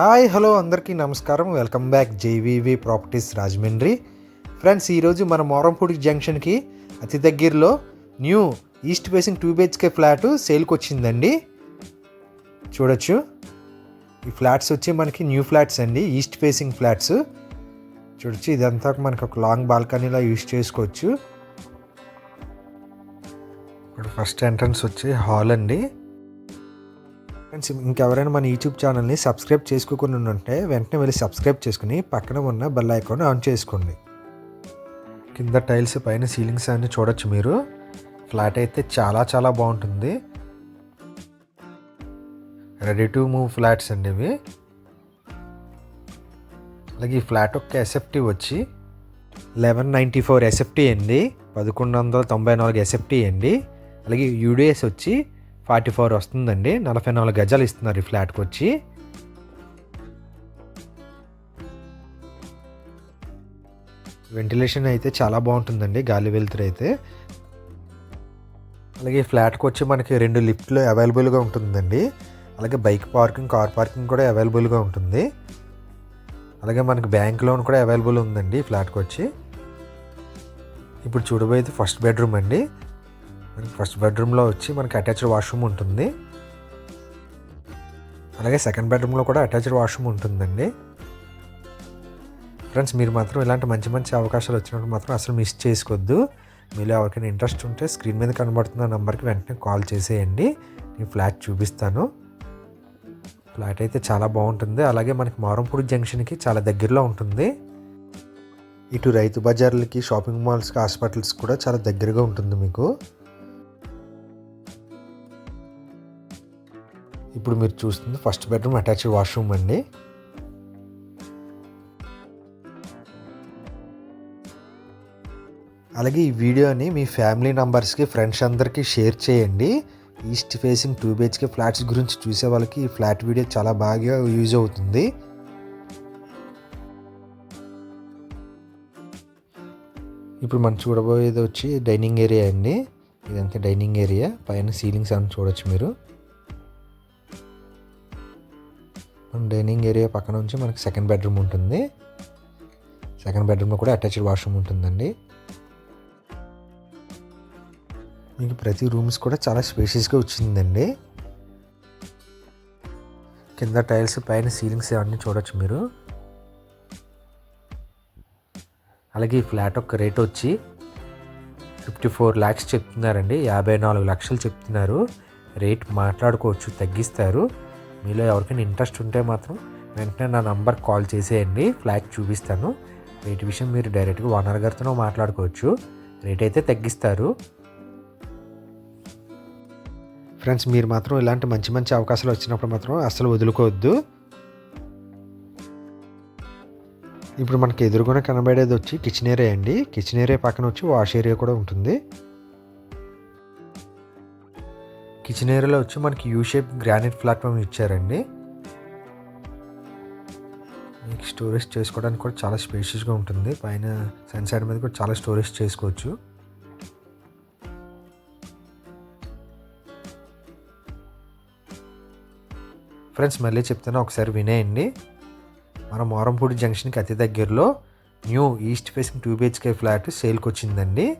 Hi hello అందరికీ నమస్కారం. Welcome back JVV properties Rajahmundry. Friends ఈరోజు మన మోరంపూడి జంక్షన్కి అతి దగ్గరలో new east facing two BHK flat సేల్కి వచ్చిందండి చూడొచ్చు. ఈ ఫ్లాట్స్ వచ్చి మనకి న్యూ ఫ్లాట్స్ అండి ఈస్ట్ ఫేసింగ్ ఫ్లాట్స్. చూడొచ్చు ఇదంతా మనకి ఒక లాంగ్ బాల్కనీలా యూజ్ చేసుకోవచ్చు. ఇప్పుడు ఫస్ట్ ఎంట్రన్స్ వచ్చి హాల్ అండి. ఫ్రెండ్స్ ఇంకెవరైనా మన యూట్యూబ్ ఛానల్ని సబ్స్క్రైబ్ చేసుకోకుండా ఉంటే వెంటనే వెళ్ళి సబ్స్క్రైబ్ చేసుకుని పక్కన ఉన్న బెల్ ఐకాన్ ఆన్ చేసుకోండి. కింద టైల్స్ పైన సీలింగ్స్ అన్ని చూడొచ్చు మీరు. ఫ్లాట్ అయితే చాలా చాలా బాగుంటుంది. రెడీ టు మూవ్ ఫ్లాట్స్ అండి ఇవి. అలాగే ఈ ఫ్లాట్ యొక్క ఎస్ఎఫ్టీ వచ్చి లెవెన్ నైంటీ ఫోర్ ఎస్ఎఫ్టీ అండి. పదకొండు వందల తొంభై నాలుగు ఎస్ఎఫ్టీ అండి. అలాగే యూడిఎస్ వచ్చి ఫార్టీ ఫోర్ వస్తుందండి. నలభై నాలుగు గజాలు ఇస్తున్నారు ఈ ఫ్లాట్కి వచ్చి వెంటిలేషన్ అయితే చాలా బాగుంటుందండి గాలి వెలుతురు అయితే. అలాగే ఈ ఫ్లాట్కి వచ్చి మనకి రెండు లిఫ్ట్లు అవైలబుల్గా ఉంటుందండి. అలాగే బైక్ పార్కింగ్ కార్ పార్కింగ్ కూడా అవైలబుల్గా ఉంటుంది. అలాగే మనకి బ్యాంక్ లోన్ కూడా అవైలబుల్ ఉందండి ఫ్లాట్కి వచ్చి ఇప్పుడు చూడబోయేది ఫస్ట్ బెడ్రూమ్ అండి. ఫస్ట్ బెడ్రూమ్లో వచ్చి మనకి అటాచ్డ్ వాష్రూమ్ ఉంటుంది. అలాగే సెకండ్ బెడ్రూమ్లో కూడా అటాచ్డ్ వాష్రూమ్ ఉంటుందండి. ఫ్రెండ్స్ మీరు మాత్రం ఇలాంటి మంచి మంచి అవకాశాలు వచ్చినప్పుడు మాత్రం అసలు మిస్ చేసుకోవద్దు. మీలో ఎవరికైనా ఇంట్రెస్ట్ ఉంటే స్క్రీన్ మీద కనబడుతున్న నెంబర్కి వెంటనే కాల్ చేసేయండి. నేను ఫ్లాట్ చూపిస్తాను. ఫ్లాట్ అయితే చాలా బాగుంటుంది. అలాగే మనకి మారంపూడి జంక్షన్కి చాలా దగ్గరలో ఉంటుంది. ఇటు రైతు బజార్లకి షాపింగ్ మాల్స్కి హాస్పిటల్స్ కూడా చాలా దగ్గరగా ఉంటుంది మీకు. ఇప్పుడు మీరు చూస్తుంది ఫస్ట్ బెడ్రూమ్ అటాచ్డ్ వాష్రూమ్ అండి. అలాగే ఈ వీడియోని మీ ఫ్యామిలీ నంబర్స్కి ఫ్రెండ్స్ అందరికీ షేర్ చేయండి. East facing two BHK flats గురించి చూసే వాళ్ళకి ఈ ఫ్లాట్ వీడియో చాలా బాగా యూజ్ అవుతుంది. ఇప్పుడు మనం చూడబోయేది వచ్చి డైనింగ్ ఏరియా అండి. ఇదంతా డైనింగ్ ఏరియా. పైన సీలింగ్స్ అని చూడొచ్చు మీరు. డైనింగ్ ఏరియా పక్కన నుంచి మనకి సెకండ్ బెడ్రూమ్ ఉంటుంది. సెకండ్ బెడ్రూమ్లో కూడా అటాచ్డ్ వాష్రూమ్ ఉంటుందండి. మీకు ప్రతి రూమ్స్ కూడా చాలా స్పేషియస్గా వచ్చిందండి. కింద టైల్స్ పైన సీలింగ్స్ అవన్నీ చూడొచ్చు మీరు. అలాగే ఈ ఫ్లాట్ యొక్క రేట్ వచ్చి ఫిఫ్టీ ఫోర్ ల్యాక్స్ చెప్తున్నారండి. యాభై నాలుగు లక్షలు చెప్తున్నారు. రేట్ మాట్లాడుకోవచ్చు తగ్గిస్తారు. మీలో ఎవరికైనా ఇంట్రెస్ట్ ఉంటే మాత్రం వెంటనే నా నంబర్ కాల్ చేసేయండి. ఫ్లాట్ చూపిస్తాను. రేటు విషయం మీరు డైరెక్ట్గా ఓనర్ గారితోనో మాట్లాడుకోవచ్చు. రేట్ అయితే తగ్గిస్తారు. ఫ్రెండ్స్ మీరు మాత్రం ఇలాంటి మంచి మంచి అవకాశాలు వచ్చినప్పుడు మాత్రం అస్సలు వదులుకోవద్దు. ఇప్పుడు మనకి ఎదురుగా కనబడేది వచ్చి కిచెన్ ఏరియా అండి. కిచెన్ ఏరియా పక్కన వచ్చి వాష్ ఏరియా కూడా ఉంటుంది. కిచెన్ ఏరియాలో వచ్చి మనకి యూ షేప్ గ్రానైట్ ప్లాట్ఫామ్ ఇచ్చారండి. మీకు స్టోరేజ్ చేసుకోవడానికి కూడా చాలా స్పేషియస్గా ఉంటుంది. పైన సన్ సైడ్ మీద కూడా చాలా స్టోరేజ్ చేసుకోవచ్చు. ఫ్రెండ్స్ మళ్ళీ చెప్తాను ఒకసారి వినేయండి. మన మోరంపూడి జంక్షన్కి అతి దగ్గరలో new east facing two BHK flat సేల్కి వచ్చిందండి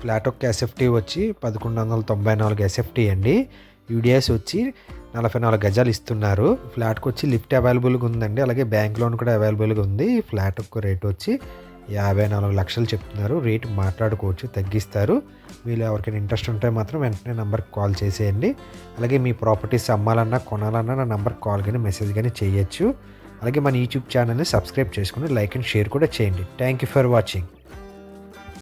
ఫ్లాట్ ఒక ఎస్ఎఫ్టీ వచ్చి పదకొండు వందల తొంభై నాలుగు ఎస్ఎఫ్టీ అండి. యూడిఎస్ వచ్చి నలభై నాలుగు గజాలు ఇస్తున్నారు. ఫ్లాట్కి వచ్చి లిఫ్ట్ అవైలబుల్గా ఉందండి. అలాగే బ్యాంక్ లోన్ కూడా అవైలబుల్గా ఉంది. ఫ్లాట్ యొక్క రేట్ వచ్చి యాభై నాలుగు లక్షలు చెప్తున్నారు. రేట్ మాట్లాడుకోవచ్చు తగ్గిస్తారు. వీళ్ళు ఎవరికైనా ఇంట్రెస్ట్ ఉంటే మాత్రం వెంటనే నెంబర్కి కాల్ చేసేయండి. అలాగే మీ ప్రాపర్టీస్ అమ్మాలన్నా కొనాలన్నా నా నెంబర్కి కాల్ కానీ మెసేజ్ కానీ చేయొచ్చు. అలాగే మన యూట్యూబ్ ఛానల్ని సబ్స్క్రైబ్ చేసుకుని లైక్ అండ్ షేర్ కూడా చేయండి. Thank you for watching